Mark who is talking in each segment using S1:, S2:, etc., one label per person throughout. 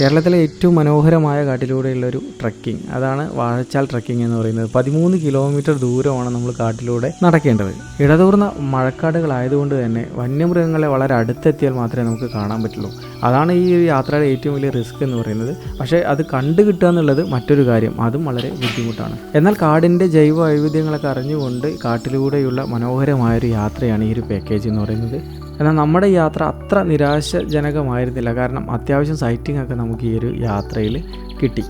S1: കേരളത്തിലെ ഏറ്റവും മനോഹരമായ കാട്ടിലൂടെയുള്ള ഒരു ട്രക്കിംഗ്. അതാണ് വാഴച്ചാൽ ട്രക്കിംഗ് എന്ന് പറയുന്നത്. പതിമൂന്ന് കിലോമീറ്റർ ദൂരമാണ് നമ്മൾ കാട്ടിലൂടെ നടക്കേണ്ടത്. ഇടതൂർന്ന മഴക്കാടുകളായതുകൊണ്ട് തന്നെ വന്യമൃഗങ്ങളെ വളരെ അടുത്തെത്തിയാൽ മാത്രമേ നമുക്ക് കാണാൻ പറ്റുള്ളൂ. അതാണ് ഈ ഒരു യാത്രയുടെ ഏറ്റവും വലിയ റിസ്ക് എന്ന് പറയുന്നത്. പക്ഷേ അത് കണ്ടു കിട്ടുക എന്നുള്ളത് മറ്റൊരു കാര്യം. അതും വളരെ ബുദ്ധിമുട്ടാണ്. എന്നാൽ കാടിന്റെ ജൈവ വൈവിധ്യങ്ങളൊക്കെ അറിഞ്ഞുകൊണ്ട് കാട്ടിലൂടെയുള്ള മനോഹരമായൊരു യാത്രയാണ് ഈ ഒരു പാക്കേജ് എന്ന് പറയുന്നത്. എന്നാൽ നമ്മുടെ യാത്ര അത്ര നിരാശജനകമായിരുന്നില്ല. കാരണം അത്യാവശ്യം സൈറ്റിംഗ് ഒക്കെ നമുക്ക് ഈ ഒരു യാത്രയിൽ കിട്ടി.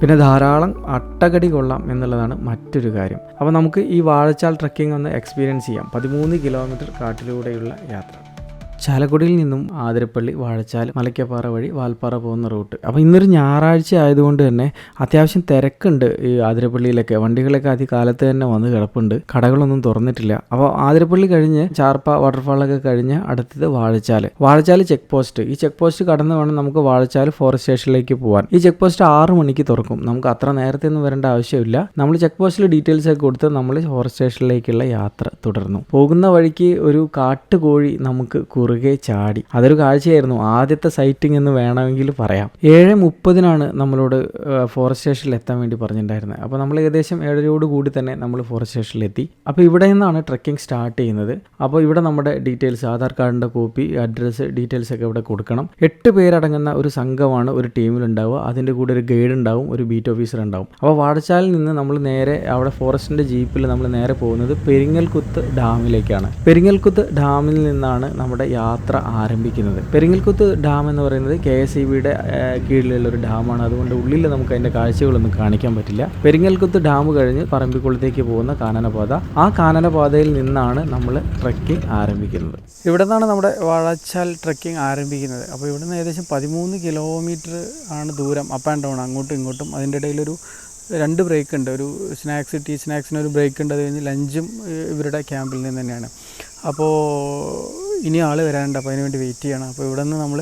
S1: പിന്നെ ധാരാളം അട്ടകടി കൊള്ളാം എന്നുള്ളതാണ് മറ്റൊരു കാര്യം. അപ്പോൾ നമുക്ക് ഈ വാഴച്ചാൽ ട്രക്കിംഗ് ഒന്ന് എക്സ്പീരിയൻസ് ചെയ്യാം. പതിമൂന്ന് കിലോമീറ്റർ കാട്ടിലൂടെയുള്ള യാത്ര. ചാലക്കുടിയിൽ നിന്നും ആതിരപ്പള്ളി വാഴച്ചാൽ മലയ്ക്കപ്പാറ വഴി വാൽപ്പാറ പോകുന്ന റൂട്ട്. അപ്പോൾ ഇന്നൊരു ഞായറാഴ്ച ആയതുകൊണ്ട് തന്നെ അത്യാവശ്യം തിരക്കുണ്ട് ഈ ആതിരപ്പള്ളിയിലൊക്കെ. വണ്ടികളൊക്കെ അതികാലത്ത് തന്നെ വന്ന് കിടപ്പുണ്ട്. കടകളൊന്നും തുറന്നിട്ടില്ല. അപ്പോൾ ആതിരപ്പള്ളി കഴിഞ്ഞ് ചാർപ്പ വാട്ടർഫാളൊക്കെ കഴിഞ്ഞ് അടുത്തത് വാഴച്ചാൽ വാഴച്ചാൽ ചെക്ക് പോസ്റ്റ്. ഈ ചെക്ക് പോസ്റ്റ് കടന്ന് വേണം നമുക്ക് വാഴച്ചാൽ ഫോറസ്റ്റ് സ്റ്റേഷനിലേക്ക് പോകാൻ ഈ ചെക്ക് പോസ്റ്റ് ആറ് മണിക്ക് തുറക്കും. നമുക്ക് അത്ര നേരത്തെ ഒന്നും വരേണ്ട ആവശ്യമില്ല. നമ്മൾ ചെക്ക് പോസ്റ്റിൽ ഡീറ്റെയിൽസ് ഒക്കെ കൊടുത്ത് നമ്മൾ ഫോറസ്റ്റ് സ്റ്റേഷനിലേക്കുള്ള യാത്ര തുടർന്നു. പോകുന്ന വഴിക്ക് ഒരു കാട്ടുകോഴി നമുക്ക് കുറുകെ ചാടി. അതൊരു കാഴ്ചയായിരുന്നു. ആദ്യത്തെ സൈറ്റിംഗ് എന്ന് വേണമെങ്കിൽ പറയാം. ഏഴ് മുപ്പതിനാണ് നമ്മളോട് ഫോറസ്റ്റ് സ്റ്റേഷനിൽ എത്താൻ വേണ്ടി പറഞ്ഞിട്ടുണ്ടായിരുന്നത്. അപ്പോൾ നമ്മൾ ഏകദേശം ഏഴരയോട് കൂടി തന്നെ നമ്മൾ ഫോറസ്റ്റ് സ്റ്റേഷനിലെത്തി അപ്പോൾ ഇവിടെ നിന്നാണ് ട്രക്കിംഗ് സ്റ്റാർട്ട് ചെയ്യുന്നത്. അപ്പോൾ ഇവിടെ നമ്മുടെ ഡീറ്റെയിൽസ് ആധാർ കാർഡിന്റെ കോപ്പി അഡ്രസ്സ് ഡീറ്റെയിൽസ് ഒക്കെ ഇവിടെ കൊടുക്കണം. എട്ട് പേരടങ്ങുന്ന ഒരു സംഘമാണ് ഒരു ടീമിലുണ്ടാവുക അതിന്റെ കൂടെ ഒരു ഗൈഡ് ഉണ്ടാവും ഒരു ബീറ്റ് ഓഫീസർ ഉണ്ടാവും. അപ്പോൾ വാടച്ചാലിൽ നിന്ന് നമ്മൾ നേരെ അവിടെ ഫോറസ്റ്റിന്റെ ജീപ്പിൽ നമ്മൾ നേരെ പോകുന്നത് പെരിങ്ങൽകുത്ത് ഡാമിലേക്കാണ് പെരിങ്ങൽകുത്ത് ഡാമിൽ നിന്നാണ് നമ്മുടെ യാത്ര ആരംഭിക്കുന്നത്. പെരിങ്ങൽക്കുത്ത് ഡാം എന്ന് പറയുന്നത് കെ എസ് ഇ ബിയുടെ കീഴിലുള്ള ഒരു ഡാമാണ്. അതുകൊണ്ട് ഉള്ളിൽ നമുക്ക് അതിന്റെ കാഴ്ചകളൊന്നും കാണിക്കാൻ പറ്റില്ല. പെരിങ്ങൽക്കുത്ത് ഡാം കഴിഞ്ഞ് പറമ്പിക്കുളത്തേക്ക് പോകുന്ന കാനനപാത. ആ കാനനപാതയിൽ നിന്നാണ് നമ്മൾ ട്രക്കിംഗ് ആരംഭിക്കുന്നത്. ഇവിടെ നിന്നാണ് നമ്മുടെ വാഴച്ചാൽ ട്രക്കിംഗ് ആരംഭിക്കുന്നത്. അപ്പോൾ ഇവിടെ നിന്ന് ഏകദേശം പതിമൂന്ന് കിലോമീറ്റർ ആണ് ദൂരം അപ്പ് ആൻഡ് ഡൗൺ അങ്ങോട്ടും ഇങ്ങോട്ടും. അതിന്റെ ഇടയിലൊരു രണ്ട് ബ്രേക്ക് ഉണ്ട്. ഒരു സ്നാക്സ് ടീ സ്നാക്സിന് ഒരു ബ്രേക്ക് ഉണ്ട്. അത് കഴിഞ്ഞ് ലഞ്ചും ഇവരുടെ ക്യാമ്പിൽ നിന്ന് തന്നെയാണ്. അപ്പോൾ ഇനി ആൾ വരാനുണ്ട്. അപ്പോൾ അതിന് വേണ്ടി വെയിറ്റ് ചെയ്യണം. അപ്പോൾ ഇവിടെ നിന്ന് നമ്മൾ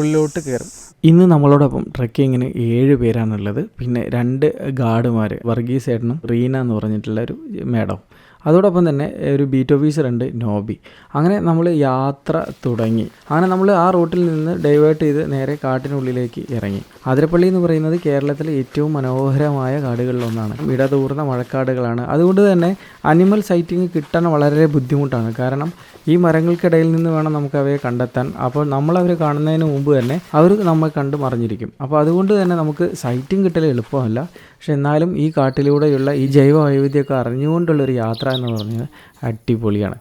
S1: ഉള്ളിലോട്ട് കയറും ഇന്ന് നമ്മളോടൊപ്പം ട്രക്കിങ്ങിന് ഏഴ് പേരാണുള്ളത്. പിന്നെ രണ്ട് ഗാർഡുമാർ വർഗീസ് ഏട്ടനും റീന എന്ന് പറഞ്ഞിട്ടുള്ള ഒരു മേഡം. അതോടൊപ്പം തന്നെ ഒരു ബീറ്റ് ഓഫീസർ ഉണ്ട് നോബി. അങ്ങനെ നമ്മൾ യാത്ര തുടങ്ങി. അങ്ങനെ നമ്മൾ ആ റൂട്ടിൽ നിന്ന് ഡൈവേർട്ട് ചെയ്ത് നേരെ കാട്ടിനുള്ളിലേക്ക് ഇറങ്ങി. അതിരപ്പള്ളി എന്ന് പറയുന്നത് കേരളത്തിലെ ഏറ്റവും മനോഹരമായ കാടുകളിലൊന്നാണ് ഇടതൂർന്ന മഴക്കാടുകളാണ്. അതുകൊണ്ട് തന്നെ അനിമൽ സൈറ്റിംഗ് കിട്ടാൻ വളരെ ബുദ്ധിമുട്ടാണ്. കാരണം ഈ മരങ്ങൾക്കിടയിൽ നിന്ന് വേണം നമുക്ക് അവയെ കണ്ടെത്താൻ. അപ്പോൾ നമ്മൾ അവരെ കാണുന്നതിന് മുമ്പ് തന്നെ അവർ നമ്മൾ കണ്ട് മറിഞ്ഞിരിക്കും. അപ്പോൾ അതുകൊണ്ട് തന്നെ നമുക്ക് സൈറ്റിംഗ് കിട്ടൽ എളുപ്പമല്ല. പക്ഷെ എന്നാലും ഈ കാട്ടിലൂടെയുള്ള ഈ ജൈവ വൈവിധ്യമൊക്കെ അറിഞ്ഞുകൊണ്ടുള്ളൊരു യാത്ര എന്ന് പറഞ്ഞാൽ അടിപൊളിയാണ്.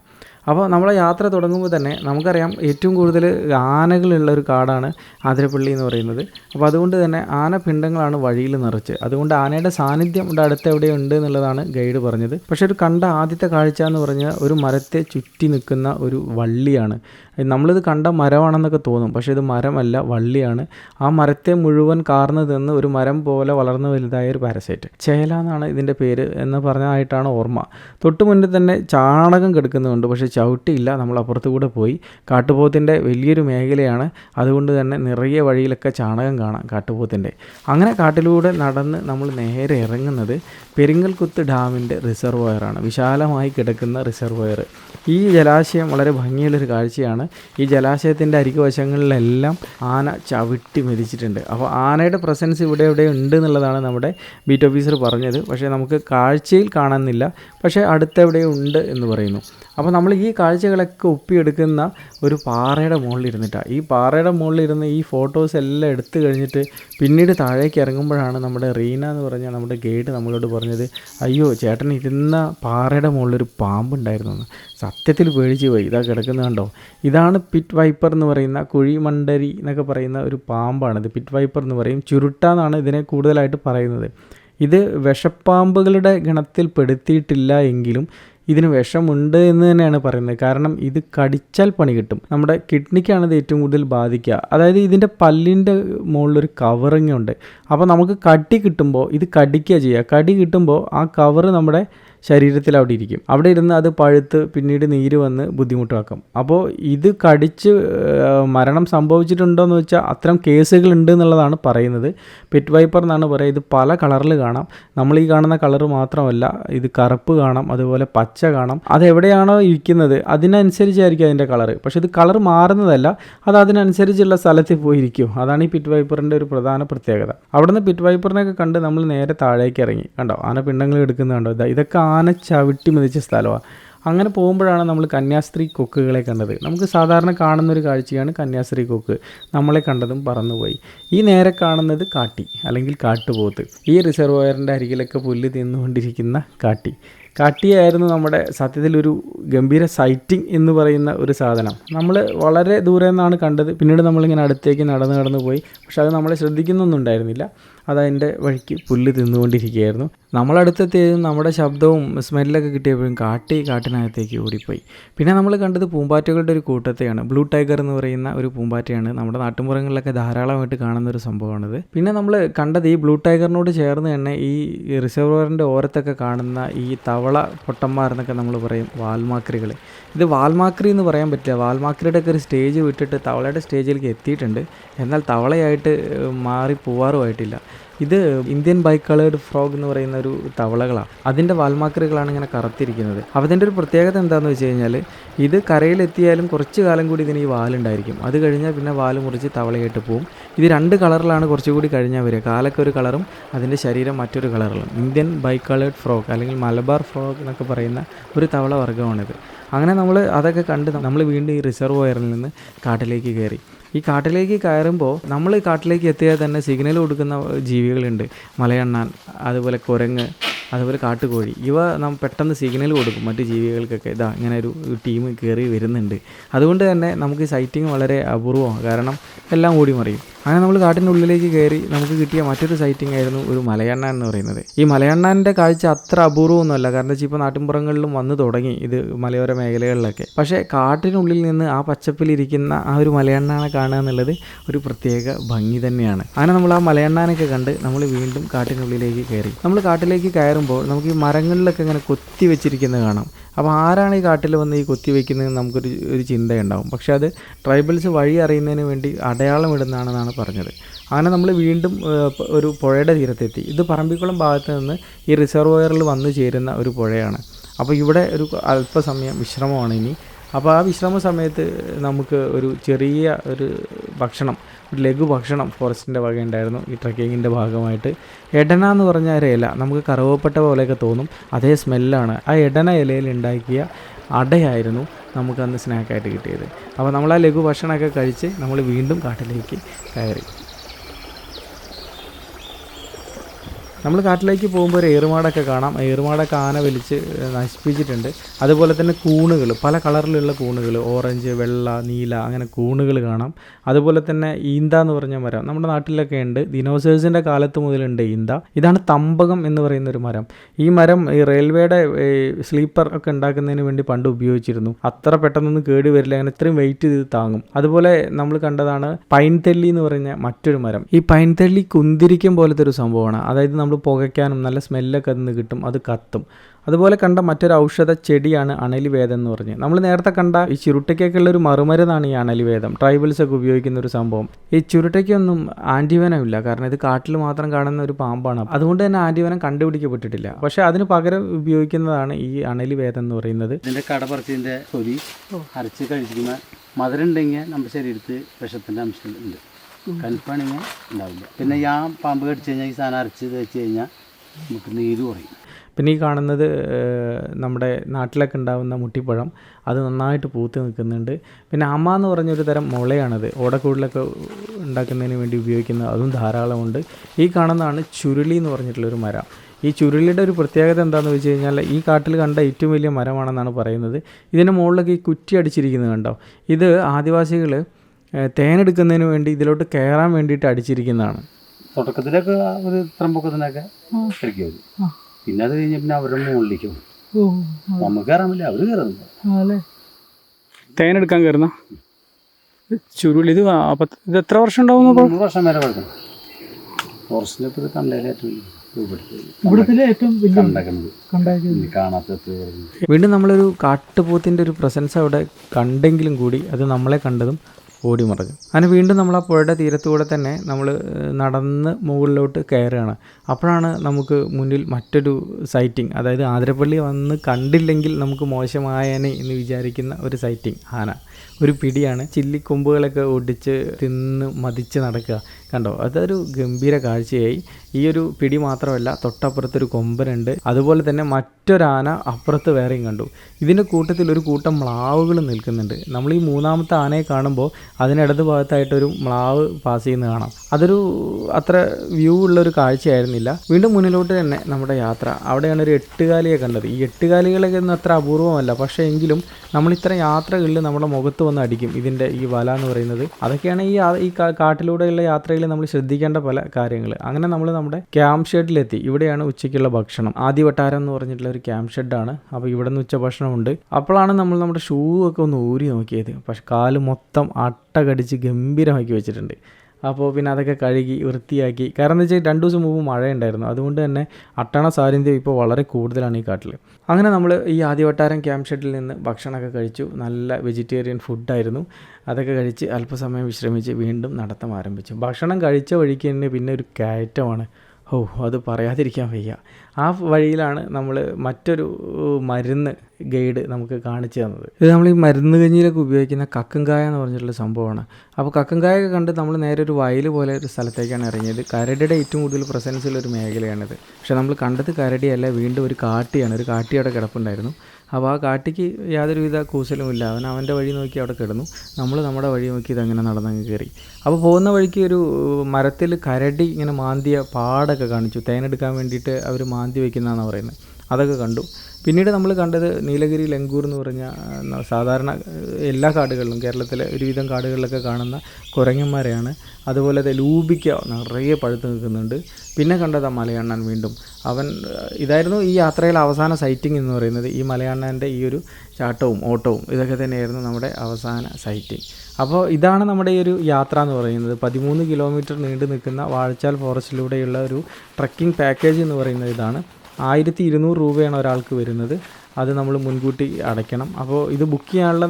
S1: അപ്പോൾ നമ്മളെ യാത്ര തുടങ്ങുമ്പോൾ തന്നെ നമുക്കറിയാം ഏറ്റവും കൂടുതൽ ആനകളുള്ള ഒരു കാടാണ് ആതിരപ്പള്ളി എന്ന് പറയുന്നത്. അപ്പോൾ അതുകൊണ്ട് തന്നെ ആനപിണ്ടങ്ങളാണ് വഴിയിൽ നിറച്ച്. അതുകൊണ്ട് ആനയുടെ സാന്നിധ്യം ഇവിടെ അടുത്ത് എവിടെ ഉണ്ട് എന്നുള്ളതാണ് ഗൈഡ് പറഞ്ഞത്. പക്ഷേ ഒരു കണ്ട ആദ്യത്തെ കാഴ്ച എന്ന് പറഞ്ഞാൽ ഒരു മരത്തെ ചുറ്റി നിൽക്കുന്ന ഒരു വള്ളിയാണ്. നമ്മളിത് കണ്ട മരമാണെന്നൊക്കെ തോന്നും. പക്ഷേ ഇത് മരമല്ല വള്ളിയാണ്. ആ മരത്തെ മുഴുവൻ കാർന്ന് തിന്ന് ഒരു മരം പോലെ വളർന്നു വലുതായ ഒരു പാരസൈറ്റ്. ചേല എന്നാണ് ഇതിന്റെ പേര് എന്ന് പറഞ്ഞതായിട്ടാണ് ഓർമ്മ. തൊട്ട് മുന്നിൽ തന്നെ ചാണകം കിടക്കുന്നുണ്ട്. പക്ഷേ ചവിട്ടിയില്ല നമ്മൾ അപ്പുറത്ത് കൂടെ പോയി. കാട്ടുപോത്തിന്റെ വലിയൊരു മേഖലയാണ്. അതുകൊണ്ട് തന്നെ നിറയെ വഴിയിലൊക്കെ ചാണകം കാണാം കാട്ടുപോത്തിന്റെ. അങ്ങനെ കാട്ടിലൂടെ നടന്ന് നമ്മൾ നേരെ ഇറങ്ങുന്നത് പെരിങ്ങൽകുത്ത് ഡാമിന്റെ റിസർവോയറാണ്. വിശാലമായി കിടക്കുന്ന റിസർവോയർ. ഈ ജലാശയം വളരെ ഭംഗിയുള്ളൊരു കാഴ്ചയാണ്. ഈ ജലാശയത്തിന്റെ അരികുവശങ്ങളിലെല്ലാം ആന ചവിട്ടി മെതിച്ചിട്ടുണ്ട്. അപ്പോൾ ആനയുടെ പ്രസൻസ് ഇവിടെ ഇവിടെ ഉണ്ട് എന്നുള്ളതാണ് നമ്മുടെ ബീറ്റ് ഓഫീസർ പറഞ്ഞത്. പക്ഷേ നമുക്ക് കാഴ്ചയിൽ കാണുന്നില്ല പക്ഷേ അടുത്തെവിടെ ഉണ്ട് എന്ന് പറയുന്നു. അപ്പോൾ നമ്മൾ ഈ കാഴ്ചകളൊക്കെ ഒപ്പിയെടുക്കുന്ന ഒരു പാറയുടെ മുകളിൽ ഇരുന്നിട്ടാണ് ഈ പാറയുടെ മുകളിൽ ഇരുന്ന് ഈ ഫോട്ടോസ് എല്ലാം എടുത്തു കഴിഞ്ഞിട്ട് പിന്നീട് താഴേക്ക് ഇറങ്ങുമ്പോഴാണ് നമ്മുടെ റീന എന്ന് പറഞ്ഞ നമ്മുടെ ഗൈഡ് നമ്മളോട് പറഞ്ഞത് അയ്യോ ചേട്ടൻ ഇരുന്ന പാറയുടെ മുകളിലൊരു പാമ്പുണ്ടായിരുന്നു സത്യത്തിൽ പേടിച്ച് പോയി. ഇതാ കിടക്കുന്നത് കണ്ടോ? ഇതാണ് പിറ്റ് വൈപ്പർ എന്ന് പറയുന്ന കുഴിമണ്ടരി എന്നൊക്കെ പറയുന്ന ഒരു പാമ്പാണിത്. പിറ്റ് വൈപ്പർ എന്ന് പറയും. ചുരുട്ട എന്നാണ് ഇതിനെ കൂടുതലായിട്ട് പറയുന്നത്. ഇത് വിഷപ്പാമ്പുകളുടെ ഗണത്തിൽ പെടുത്തിയിട്ടില്ല എങ്കിലും ഇതിന് വിഷമുണ്ട് എന്ന് തന്നെയാണ് പറയുന്നത്. കാരണം ഇത് കടിച്ചാൽ പണി കിട്ടും. നമ്മുടെ കിഡ്നിക്കാണ് ഇത് ഏറ്റവും കൂടുതൽ ബാധിക്കുക. അതായത് ഇതിന്റെ പല്ലിന്റെ മുകളിലൊരു കവറിങ് ഉണ്ട് അപ്പോൾ നമുക്ക് കടി കിട്ടുമ്പോൾ ഇത് കടിക്കുക ചെയ്യുക. കടി കിട്ടുമ്പോൾ ആ കവറ് നമ്മുടെ ശരീരത്തിൽ അവിടെ ഇരിക്കും. അവിടെ ഇരുന്ന് അത് പഴുത്ത് പിന്നീട് നീര് വന്ന് ബുദ്ധിമുട്ടാക്കും. അപ്പോൾ ഇത് കടിച്ച് മരണം സംഭവിച്ചിട്ടുണ്ടോ എന്ന് വെച്ചാൽ അത്തരം കേസുകൾ ഉണ്ട് എന്നുള്ളതാണ് പറയുന്നത്. പെറ്റ് വൈപ്പർ എന്നാണ് പറയുക. ഇത് പല കളറിൽ കാണാം. നമ്മൾ ഈ കാണുന്ന കളർ മാത്രമല്ല ഇത് കറുപ്പ് കാണാം അതുപോലെ പച്ച കാണാം. അതെവിടെയാണോ ഇരിക്കുന്നത് അതിനനുസരിച്ചായിരിക്കും അതിന്റെ കളർ പക്ഷേ ഇത് കളർ മാറുന്നതല്ല അത് അതിനനുസരിച്ചുള്ള സ്ഥലത്ത് പോയിരിക്കും. അതാണ് ഈ പിറ്റ് വൈപ്പറിന്റെ ഒരു പ്രധാന പ്രത്യേകത. അവിടുന്ന് പിറ്റ് വൈപ്പറിനെയൊക്കെ കണ്ട് നമ്മൾ നേരെ താഴേക്ക് ഇറങ്ങി. കണ്ടോ? ആന പിണ്ടങ്ങൾ എടുക്കുന്നത് കണ്ടോ ഇതാ ഇതൊക്കെ ആന ചവിട്ടി മെതിച്ച സ്ഥലമാണ് അങ്ങനെ പോകുമ്പോഴാണ് നമ്മൾ കന്യാസ്ത്രീ കൊക്കുകളെ കണ്ടത്. നമുക്ക് സാധാരണ കാണുന്നൊരു കാഴ്ചയാണ് കന്യാസ്ത്രീ കൊക്ക്. നമ്മളെ കണ്ടതും പറന്നുപോയി. ഈ നേരെ കാണുന്നത് കാട്ടി അല്ലെങ്കിൽ കാട്ടുപോത്ത്. ഈ റിസർവോയറിന്റെ അരികിലൊക്കെ പുല്ല് തിന്നുകൊണ്ടിരിക്കുന്ന കാട്ടി. കാട്ടിയായിരുന്നു നമ്മുടെ സത്യത്തിൽ ഒരു ഗംഭീര സൈറ്റിംഗ് എന്ന് പറയുന്ന ഒരു സാധനം. നമ്മൾ വളരെ ദൂരെ നിന്നാണ് കണ്ടത്. പിന്നീട് നമ്മളിങ്ങനെ അടുത്തേക്ക് നടന്ന് നടന്ന് പോയി. പക്ഷെ അത് നമ്മളെ ശ്രദ്ധിക്കുന്നൊന്നും ഉണ്ടായിരുന്നില്ല. അത് അതിന്റെ വഴിക്ക് പുല്ല് തിന്നുകൊണ്ടിരിക്കുകയായിരുന്നു. നമ്മളടുത്തെത്തിയതും നമ്മുടെ ശബ്ദവും സ്മെല്ലൊക്കെ കിട്ടിയപ്പോഴും കാട്ടി കാട്ടിനകത്തേക്ക് ഓടിപ്പോയി. പിന്നെ നമ്മൾ കണ്ടത് പൂമ്പാറ്റകളുടെ ഒരു കൂട്ടത്തെയാണ്. ബ്ലൂ ടൈഗർ എന്ന് പറയുന്ന ഒരു പൂമ്പാറ്റയാണ്. നമ്മുടെ നാട്ടുമ്പുറങ്ങളിലൊക്കെ ധാരാളമായിട്ട് കാണുന്ന ഒരു സംഭവമാണിത്. പിന്നെ നമ്മൾ കണ്ടത് ഈ ബ്ലൂ ടൈഗറിനോട് ചേർന്ന് തന്നെ ഈ റിസർവറിന്റെ ഓരത്തൊക്കെ കാണുന്ന ഈ തവള പൊട്ടന്മാർ എന്നൊക്കെ നമ്മൾ പറയും വാൽമാക്രികൾ ഇത് വാൽമാക്രി എന്ന് പറയാൻ പറ്റില്ല. വാൽമാക്രിയുടെ ഒക്കെ ഒരു സ്റ്റേജ് വിട്ടിട്ട് തവളയുടെ സ്റ്റേജിലേക്ക് എത്തിയിട്ടുണ്ട്. എന്നാൽ തവളയായിട്ട് മാറി പോവാറുമായിട്ടില്ല. ഇത് ഇന്ത്യൻ ബൈക്കളേർഡ് ഫ്രോഗ് എന്ന് പറയുന്ന ഒരു തവളകളാണ്. അതിന്റെ വാൽമാക്രികളാണ് ഇങ്ങനെ കറുത്തിരിക്കുന്നത്. അതിന്റെ ഒരു പ്രത്യേകത എന്താണെന്ന് വെച്ച് കഴിഞ്ഞാൽ ഇത് കരയിലെത്തിയാലും കുറച്ച് കാലം കൂടി ഇതിന് ഈ വാലുണ്ടായിരിക്കും. അത് കഴിഞ്ഞാൽ പിന്നെ വാൽ മുറിച്ച് തവളയായിട്ട് പോകും ഇത് രണ്ട് കളറിലാണ് കുറച്ചുകൂടി കഴിഞ്ഞാൽ വരിക. കാലൊക്കെ ഒരു കളറും അതിന്റെ ശരീരം മറ്റൊരു കളറിലും ഇന്ത്യൻ ബൈക്കളേർഡ് ഫ്രോഗ് അല്ലെങ്കിൽ മലബാർ ഫ്രോഗ് എന്നൊക്കെ പറയുന്ന ഒരു തവള വർഗമാണിത് അങ്ങനെ നമ്മൾ അതൊക്കെ കണ്ട് നമ്മൾ വീണ്ടും ഈ റിസർവോയറിൽ നിന്ന് കാട്ടിലേക്ക് കയറി. ഈ കാട്ടിലേക്ക് കയറുമ്പോൾ നമ്മൾ കാട്ടിലേക്ക് എത്തിയാൽ തന്നെ സിഗ്നൽ കൊടുക്കുന്ന ജീവികളുണ്ട്. മലയണ്ണാൻ അതുപോലെ കുരങ്ങ് അതുപോലെ കാട്ടുകോഴി. ഇവ നാം പെട്ടെന്ന് സിഗ്നൽ കൊടുക്കും മറ്റ് ജീവികൾക്കൊക്കെ. ഇതാ ഇങ്ങനെ ഒരു ടീം കയറി വരുന്നുണ്ട്. അതുകൊണ്ട് തന്നെ നമുക്ക് സൈറ്റിംഗ് വളരെ അപൂർവമാണ്. കാരണം എല്ലാം കൂടി മറിയും അങ്ങനെ നമ്മൾ കാട്ടിന്റെ ഉള്ളിലേക്ക് കയറി നമുക്ക് കിട്ടിയ മറ്റൊരു സൈറ്റിംഗ് ആയിരുന്നു ഒരു മലയണ്ണ എന്ന് പറയുന്നത്. ഈ മലയണ്ണാന്റെ കാഴ്ച അത്ര അപൂർവമൊന്നുമല്ല. കാരണം വെച്ചാൽ ഇപ്പോൾ നാട്ടിൻപുറങ്ങളിലും വന്നു തുടങ്ങി ഇത് മലയോര മേഖലകളിലൊക്കെ. പക്ഷേ കാട്ടിനുള്ളിൽ നിന്ന് ആ പച്ചപ്പിലിരിക്കുന്ന ആ ഒരു മലയണ്ണാനെ കാണുക എന്നുള്ളത് ഒരു പ്രത്യേക ഭംഗി തന്നെയാണ്. അങ്ങനെ നമ്മൾ ആ മലയണ്ണാനൊക്കെ കണ്ട് നമ്മൾ വീണ്ടും കാട്ടിനുള്ളിലേക്ക് കയറി. നമ്മൾ കാട്ടിലേക്ക് കയറുമ്പോൾ നമുക്ക് ഈ മരങ്ങളിലൊക്കെ ഇങ്ങനെ കൊത്തി വെച്ചിരിക്കുന്നത് കാണാം. അപ്പോൾ ആരാണ് ഈ കാട്ടിൽ വന്ന് ഈ കൊത്തി വയ്ക്കുന്നത് നമുക്കൊരു ഒരു ചിന്തയുണ്ടാവും. പക്ഷെ അത് ട്രൈബൽസ് വഴി അറിയുന്നതിന് വേണ്ടി അടയാളം ഇടുന്നതാണെന്നാണ് പറഞ്ഞത്. അങ്ങനെ നമ്മൾ വീണ്ടും ഒരു പുഴയുടെ തീരത്തെത്തി. ഇത് പറമ്പിക്കുളം ഭാഗത്ത് നിന്ന് ഈ റിസർവോയറിൽ വന്നു ചേരുന്ന ഒരു പുഴയാണ്. അപ്പോൾ ഇവിടെ ഒരു അല്പസമയം വിശ്രമമാണ് ഇനി. അപ്പോൾ ആ വിശ്രമ സമയത്ത് നമുക്ക് ഒരു ചെറിയ ഒരു ഭക്ഷണം ഒരു ലഘു ഭക്ഷണം ഫോറസ്റ്റിന്റെ വക ഉണ്ടായിരുന്നു. ഈ ട്രക്കിങ്ങിന്റെ ഭാഗമായിട്ട്. എടന എന്ന് പറഞ്ഞ ഒരു ഇല നമുക്ക് കറുവപ്പെട്ട പോലെയൊക്കെ തോന്നും. അതേ സ്മെല്ലാണ്. ആ എടന ഇലയിൽ ഉണ്ടാക്കിയ അടയായിരുന്നു നമുക്ക് അന്ന് സ്നാക്കായിട്ട് കിട്ടിയത്. അപ്പോൾ നമ്മൾ ആ ലഘു ഭക്ഷണമൊക്കെ കഴിച്ച് നമ്മൾ വീണ്ടും കാട്ടിലേക്ക് കയറി. നമ്മൾ കാട്ടിലേക്ക് പോകുമ്പോൾ ഒരു ഏറുമാടൊക്കെ കാണാം. ഏറുമാടൊക്കെ ആന വലിച്ച് നശിപ്പിച്ചിട്ടുണ്ട്. അതുപോലെ തന്നെ കൂണുകൾ പല കളറിലുള്ള കൂണുകൾ ഓറഞ്ച് വെള്ള നീല അങ്ങനെ കൂണുകൾ കാണാം. അതുപോലെ തന്നെ ഈന്ത എന്ന് പറഞ്ഞ മരം നമ്മുടെ നാട്ടിലൊക്കെ ഉണ്ട്. ദിനോസേഴ്സിന്റെ കാലത്ത് മുതലുണ്ട് ഈന്ത. ഇതാണ് തമ്പകം എന്ന് പറയുന്ന ഒരു മരം. ഈ മരം ഈ റെയിൽവേയുടെ സ്ലീപ്പർ ഒക്കെ ഉണ്ടാക്കുന്നതിന് വേണ്ടി പണ്ട് ഉപയോഗിച്ചിരുന്നു. അത്ര പെട്ടെന്നൊന്നും കേടി വരില്ല. അങ്ങനെ ഇത്രയും വെയിറ്റ് ചെയ്ത് താങ്ങും. അതുപോലെ നമ്മൾ കണ്ടതാണ് പൈൻതെല്ലി എന്ന് പറഞ്ഞ മറ്റൊരു മരം. ഈ പൈൻതെല്ലി കുന്തിരിക്കം പോലത്തെ ഒരു സംഭവമാണ്. അതായത് നമ്മൾ പുകയ്ക്കാനും നല്ല സ്മെല്ലൊക്കെ അതിൽ നിന്ന് കിട്ടും അത് കത്തും. അതുപോലെ കണ്ട മറ്റൊരു ഔഷധ ചെടിയാണ് അണലിവേദം എന്ന് പറഞ്ഞ്. നമ്മൾ നേരത്തെ കണ്ട ഈ ചുരുട്ടയ്ക്കൊക്കെയുള്ള ഒരു മറുമരുന്നാണ് ഈ അണലിവേദം. ട്രൈബൽസ് ഒക്കെ ഉപയോഗിക്കുന്ന ഒരു സംഭവം. ഈ ചുരുട്ടയ്ക്കൊന്നും ആന്റിവനം ഇല്ല. കാരണം ഇത് കാട്ടിൽ മാത്രം കാണുന്ന ഒരു പാമ്പാണ്. അതുകൊണ്ട് തന്നെ ആന്റിവനം കണ്ടുപിടിക്കപ്പെട്ടിട്ടില്ല. പക്ഷേ അതിന് പകരം ഉപയോഗിക്കുന്നതാണ് ഈ അണലിവേദം എന്ന് പറയുന്നത്.
S2: ഇതിന്റെ കട പറിച്ചതിന്റെ തൊലി അരച്ച് കഴിക്കുന്ന മധുരം ഉണ്ടെങ്കിൽ നമ്മുടെ ശരീരത്തിൽ വിഷത്തിന്റെ അംശം ഉണ്ട്. കൽപ്പാണെങ്കിൽ ഉണ്ടാവില്ല. പിന്നെ ഈ ആ പാമ്പ് കടിച്ചു കഴിഞ്ഞാൽ ഈ സാധനം അരച്ച് തേച്ച് കഴിഞ്ഞാൽ നമുക്ക് നീര് കുറയും.
S1: പിന്നെ ഈ കാണുന്നത് നമ്മുടെ നാട്ടിലൊക്കെ ഉണ്ടാകുന്ന മുട്ടിപ്പഴം അത് നന്നായിട്ട് പൂത്ത് നിൽക്കുന്നുണ്ട്. പിന്നെ അമ്മ എന്ന് പറഞ്ഞൊരു തരം മുളയാണത്. ഓടക്കൂടിലൊക്കെ ഉണ്ടാക്കുന്നതിന് വേണ്ടി ഉപയോഗിക്കുന്നത് അതും ധാരാളമുണ്ട്. ഈ കാണുന്നതാണ് ചുരുളി എന്ന് പറഞ്ഞിട്ടുള്ളൊരു മരം. ഈ ചുരുളിയുടെ ഒരു പ്രത്യേകത എന്താണെന്ന് വെച്ച് കഴിഞ്ഞാൽ ഈ കാട്ടിൽ കണ്ട ഏറ്റവും വലിയ മരമാണെന്നാണ് പറയുന്നത്. ഇതിന്റെ മുകളിലൊക്കെ ഈ കുറ്റി അടിച്ചിരിക്കുന്നത് കണ്ടോ? ഇത് ആദിവാസികൾ തേനെടുക്കുന്നതിന് വേണ്ടി ഇതിലോട്ട് കയറാൻ വേണ്ടിയിട്ട് അടിച്ചിരിക്കുന്നതാണ്.
S2: തുടക്കത്തിലൊക്കെ ഒരു ത്രമ്പൊക്കത്തിനൊക്കെ കഴിക്കും അവർ പിന്നെ അത് കഴിഞ്ഞ പിന്നെ അവരുടെ മുകളിലേക്ക് നമുക്ക് കയറാമില്ല അവർ കയറുന്നില്ല.
S1: തേനെടുക്കാൻ കയറുന്ന? ചുരുളി ഇത് ഇത് എത്ര വർഷം ഉണ്ടാവും
S2: മൂന്ന് വർഷം വരെ പഠിക്കണം. ഫോറസ്റ്റിൽ ഇപ്പോൾ ഇത് കണ്ടതിൽ ഏറ്റവും.
S1: വീണ്ടും നമ്മളൊരു കാട്ടുപോത്തിന്റെ ഒരു പ്രസൻസ് അവിടെ കണ്ടെങ്കിലും കൂടി അത് നമ്മളെ കണ്ടതും ഓടി മറഞ്ഞു. അങ്ങനെ വീണ്ടും നമ്മൾ ആ പുഴയുടെ തീരത്തൂടെ തന്നെ നമ്മൾ നടന്ന് മുകളിലോട്ട് കയറുകയാണ്. അപ്പോഴാണ് നമുക്ക് മുന്നിൽ മറ്റൊരു സൈറ്റിംഗ് അതായത് ആതിരപ്പള്ളി വന്ന് കണ്ടില്ലെങ്കിൽ നമുക്ക് മോശമായനെ എന്ന് വിചാരിക്കുന്ന ഒരു സൈറ്റിംഗ് ആന. ഒരു പിടിയാണ്. ചില്ലിക്കൊമ്പുകളൊക്കെ ഒടിച്ച് തിന്ന് മതിച്ച് നടക്കുക. കണ്ടോ? അതൊരു ഗംഭീര കാഴ്ചയായി. ഈ ഒരു പിടി മാത്രമല്ല തൊട്ടപ്പുറത്തൊരു കൊമ്പനുണ്ട്. അതുപോലെ തന്നെ മറ്റൊരാന അപ്പുറത്ത് വേറെയും കണ്ടു. ഇതിന്റെ കൂട്ടത്തിൽ ഒരു കൂട്ടം മ്ലാവുകൾ നിൽക്കുന്നുണ്ട്. നമ്മൾ ഈ മൂന്നാമത്തെ ആനയെ കാണുമ്പോൾ അതിനിടത് ഭാഗത്തായിട്ടൊരു മ്ലാവ് പാസ് ചെയ്യുന്നത് കാണാം. അതൊരു അത്ര വ്യൂ ഉള്ള ഒരു കാഴ്ചയായിരുന്നില്ല. വീണ്ടും മുന്നിലോട്ട് തന്നെ നമ്മുടെ യാത്ര. അവിടെയാണ് ഒരു എട്ടുകാലിയെ കണ്ടത്. ഈ എട്ടുകാലികളൊക്കെ ഒന്നും അത്ര അപൂർവമല്ല. പക്ഷേ എങ്കിലും നമ്മൾ ഇത്ര യാത്രകളിൽ നമ്മുടെ മുഖത്ത് വന്ന് അടിക്കും ഇതിന്റെ ഈ വല എന്ന് പറയുന്നത്. അതൊക്കെയാണ് ഈ ഈ കാട്ടിലൂടെയുള്ള യാത്രയിൽ നമ്മൾ ശ്രദ്ധിക്കേണ്ട പല കാര്യങ്ങൾ. അങ്ങനെ നമ്മൾ നമ്മുടെ ക്യാമ്പ് ഷെഡിലെത്തി. ഇവിടെയാണ് ഉച്ചയ്ക്കുള്ള ഭക്ഷണം. ആദ്യ വട്ടാരം എന്ന് പറഞ്ഞിട്ടുള്ള ഒരു ക്യാമ്പ് ഷെഡാണ്. അപ്പോൾ ഇവിടെ നിന്ന് ഉച്ച ഭക്ഷണമുണ്ട് അപ്പോഴാണ് നമ്മൾ നമ്മുടെ ഷൂ ഒക്കെ ഒന്ന് ഊരി നോക്കിയത്. പക്ഷെ കാൽ മൊത്തം അട്ട കടിച്ച് ഗംഭീരമാക്കി വെച്ചിട്ടുണ്ട്. അപ്പോൾ പിന്നെ അതൊക്കെ കഴുകി വൃത്തിയാക്കി. കാരണം എന്താ വെച്ചാൽ രണ്ട് ദിവസം മുമ്പ് മഴയുണ്ടായിരുന്നു. അതുകൊണ്ട് തന്നെ അട്ടണ സാന്നിധ്യം ഇപ്പോൾ വളരെ കൂടുതലാണ് ഈ കാട്ടിൽ അങ്ങനെ നമ്മൾ ഈ ആദ്യവട്ടാരം ക്യാമ്പ് ഷെഡിൽ നിന്ന് ഭക്ഷണമൊക്കെ കഴിച്ചു. നല്ല വെജിറ്റേറിയൻ ഫുഡായിരുന്നു. അതൊക്കെ കഴിച്ച് അല്പസമയം വിശ്രമിച്ച് വീണ്ടും നടത്തം ആരംഭിച്ചു. ഭക്ഷണം കഴിച്ച വഴിക്ക് തന്നെ പിന്നെ ഒരു കയറ്റമാണ് ഓ അത് പറയാതിരിക്കാൻ വയ്യ. ആ വഴിയിലാണ് നമ്മൾ മറ്റൊരു മരുന്ന് ഗൈഡ് നമുക്ക് കാണിച്ചു തന്നത്. ഇത് നമ്മൾ ഈ മരുന്ന് കഞ്ഞിയിലൊക്കെ ഉപയോഗിക്കുന്ന കക്കങ്കായ എന്ന് പറഞ്ഞിട്ടുള്ള സംഭവമാണ്. അപ്പോൾ കക്കങ്കായൊക്കെ കണ്ട് നമ്മൾ നേരെ ഒരു വയൽ പോലെ ഒരു സ്ഥലത്തേക്കാണ് ഇറങ്ങിയത്. കരടിയുടെ ഏറ്റവും കൂടുതൽ പ്രസൻസ് ഉള്ള ഒരു മേഖലയാണിത്. പക്ഷേ നമ്മൾ കണ്ടത് കരടിയല്ല വീണ്ടും ഒരു കാട്ടിയാണ്. ഒരു കാട്ടി അവിടെ കിടപ്പുണ്ടായിരുന്നു. അപ്പോൾ ആ കാട്ടിക്ക് യാതൊരുവിധ കൂസലുമില്ല. അവൻ അവന്റെ വഴി നോക്കി അവിടെ കിടന്നു. നമ്മൾ നമ്മുടെ വഴി നോക്കി ഇതങ്ങനെ നടന്നങ്ങ് കയറി. അപ്പോൾ പോകുന്ന വഴിക്ക് ഒരു മരത്തിൽ കരടി ഇങ്ങനെ മാന്തിയ പാടൊക്കെ കാണിച്ചു. തേനെടുക്കാൻ വേണ്ടിയിട്ട് അവർ മാന്തി വയ്ക്കുന്നതാണ് പറയുന്നത് അതൊക്കെ കണ്ടു. പിന്നീട് നമ്മൾ കണ്ടത് നീലഗിരി ലങ്കൂർ എന്ന് പറഞ്ഞ സാധാരണ എല്ലാ കാടുകളിലും കേരളത്തിലെ ഒരുവിധം കാടുകളിലൊക്കെ കാണുന്ന കുരങ്ങന്മാരെയാണ്. അതുപോലെ തന്നെ ലൂപിക്ക നിറയെ പഴുത്ത് നിൽക്കുന്നുണ്ട്. പിന്നെ കണ്ടത് മലയണ്ണൻ വീണ്ടും. അവൻ ഇതായിരുന്നു ഈ യാത്രയിലെ അവസാന സൈറ്റിംഗ് എന്ന് പറയുന്നത്. ഈ മലയണ്ണന്റെ ഈ ഒരു ചാട്ടവും ഓട്ടവും ഇതൊക്കെ തന്നെയായിരുന്നു നമ്മുടെ അവസാന സൈറ്റിംഗ് അപ്പോൾ ഇതാണ് നമ്മുടെ ഈ ഒരു യാത്ര എന്ന് പറയുന്നത്. പതിമൂന്ന് കിലോമീറ്റർ നീണ്ടു നിൽക്കുന്ന വാഴച്ചാൽ ഫോറസ്റ്റിലൂടെയുള്ള ഒരു ട്രക്കിംഗ് പാക്കേജ് എന്ന് പറയുന്നത് ഇതാണ്. ആയിരത്തി ഇരുന്നൂറ് രൂപയാണ് ഒരാൾക്ക് വരുന്നത്. അത് നമ്മൾ മുൻകൂട്ടി അടയ്ക്കണം. അപ്പോൾ ഇത് ബുക്ക് ചെയ്യാനുള്ള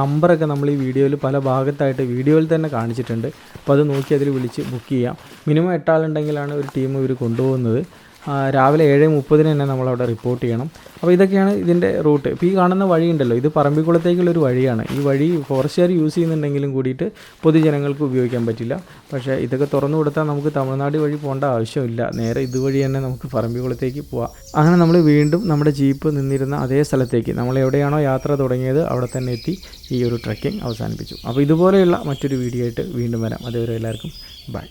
S1: നമ്പറൊക്കെ നമ്മൾ ഈ വീഡിയോയിൽ പല ഭാഗത്തായിട്ട് വീഡിയോയിൽ തന്നെ കാണിച്ചിട്ടുണ്ട്. അപ്പോൾ അത് നോക്കി അതിൽ വിളിച്ച് ബുക്ക് ചെയ്യാം. മിനിമം എട്ടാളുണ്ടെങ്കിലാണ് ഒരു ടീം ഇവർ കൊണ്ടുപോകുന്നത്. രാവിലെ ഏഴ് മുപ്പതിന് തന്നെ നമ്മളവിടെ റിപ്പോർട്ട് ചെയ്യണം. അപ്പോൾ ഇതൊക്കെയാണ് ഇതിന്റെ റൂട്ട് ഇപ്പോൾ ഈ കാണുന്ന വഴിയുണ്ടല്ലോ ഇത് പറമ്പിക്കുളത്തേക്കുള്ളൊരു വഴിയാണ്. ഈ വഴി ഫോറസ്റ്റുകാർ യൂസ് ചെയ്യുന്നുണ്ടെങ്കിലും കൂടിയിട്ട് പൊതുജനങ്ങൾക്ക് ഉപയോഗിക്കാൻ പറ്റില്ല. പക്ഷേ ഇതൊക്കെ തുറന്നു കൊടുത്താൽ നമുക്ക് തമിഴ്നാട് വഴി പോകേണ്ട ആവശ്യമില്ല. നേരെ ഇതുവഴി തന്നെ നമുക്ക് പറമ്പിക്കുളത്തേക്ക് പോവാം. അങ്ങനെ നമ്മൾ വീണ്ടും നമ്മുടെ ജീപ്പ് നിന്നിരുന്ന അതേ സ്ഥലത്തേക്ക് നമ്മൾ എവിടെയാണോ യാത്ര തുടങ്ങിയത് അവിടെ തന്നെ എത്തി ഈ ഒരു ട്രക്കിംഗ് അവസാനിപ്പിച്ചു. അപ്പോൾ ഇതുപോലെയുള്ള മറ്റൊരു വീഡിയോ ആയിട്ട് വീണ്ടും വരാം. അതുവരെ എല്ലാവർക്കും ബൈ